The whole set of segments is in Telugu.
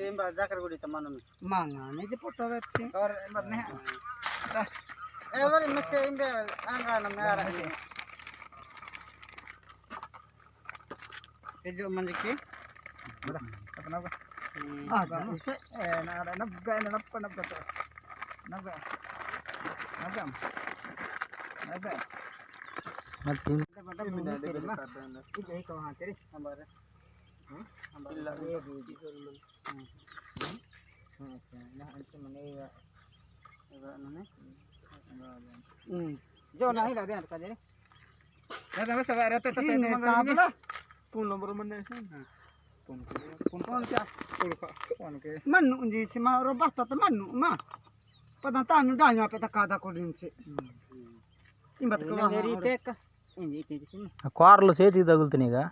ఏం జాకర గుడి మనం మా నాన్నది పుట్ట పెట్టి ఎవరి మిస్ ఏం అంగాన మేర ఇది మందికి ಮತ್ತೆ Aku harus ya, sih di dagul tiga.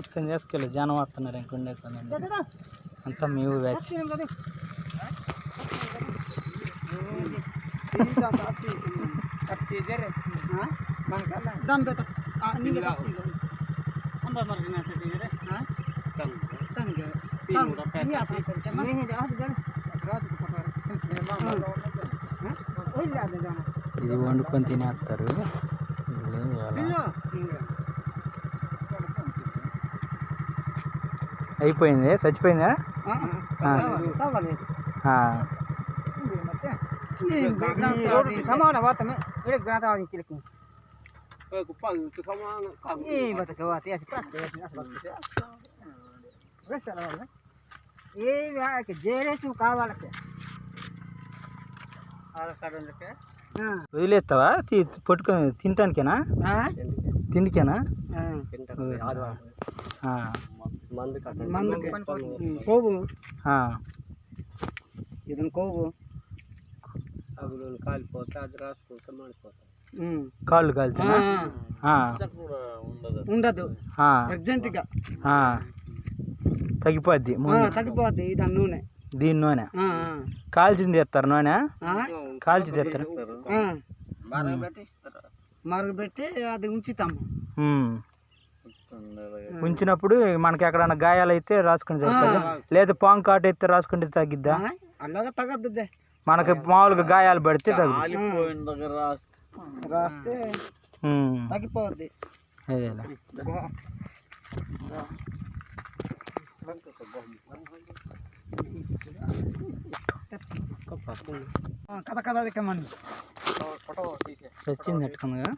ఇక్కడ చేసుకెళ్ళి జనం వస్తున్నారు ఇంకొండే కదా అంతా మీ ఊరు బ్యాచ్. ఇది వండుకొని తినేస్తారు. అయిపోయింది చచ్చిపోయిందా సమాన వాతమే ఇక్కడ జ్ఞాతం ఇచ్చిలకి ఏ జేరేసు కావాలకే ఆధార్ కార్డు ఉందకే వదిలేస్తావా? పట్టుకొని తినటానికేనా? తిండికేనా? కోబు. కోబు. కాలిపోతే కాళ్ళు కాలితే ఉండదు. తగ్గిపోద్ది తగ్గిపోద్ది ఇది నూనె. దీని నూనె. కాల్చింది తెస్తారు నూనె? కాల్చి తెస్తారు. మరగబెట్టి అది ఉంచుతాము. ఉంచినప్పుడు మనకి ఎక్కడైనా గాయాలైతే రాసుకుని సరిపోదు లేదా పాము కాటు అయితే రాసుకుంటే తగ్గిద్దా? అలాగా తగ్గద్దు మనకి మామూలుగా గాయాలు పడితే తగ్గుద్ది. కథ కథ దిక్కమండి వచ్చింది పెట్టుకుందిగా.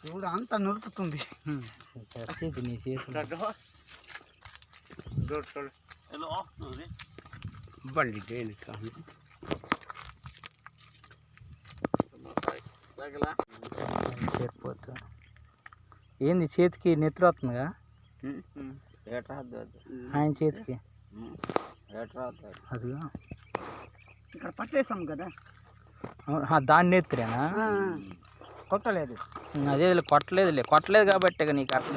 చూడు అంత నురుకుతుంది. ఏంది చేతికి నెత్తి వస్తుందిగా ఆయన చేతికి? అదిగా? ఇక్కడ పట్టేసాం కదా. దాన్ని నెత్తిరేనా? కొట్టలేదు. అదే కొట్టలేదులే. కొట్టలేదు కాబట్టి నీకు అర్థం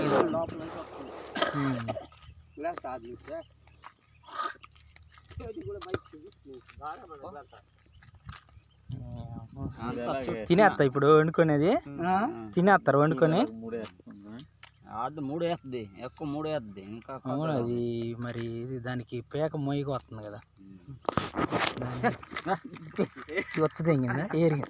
ఉమ్. తినేస్తా ఇప్పుడు వండుకునేది. తినేస్తారు వండుకొని. అది మూడు వేస్తుంది. ఎక్కువ మూడు వేస్తుంది. ఇంకా అవును అది మరి ఇది దానికి పేక మొయ్యకు వస్తుంది కదా. వచ్చి తెంగిందా? ఏరిగింది?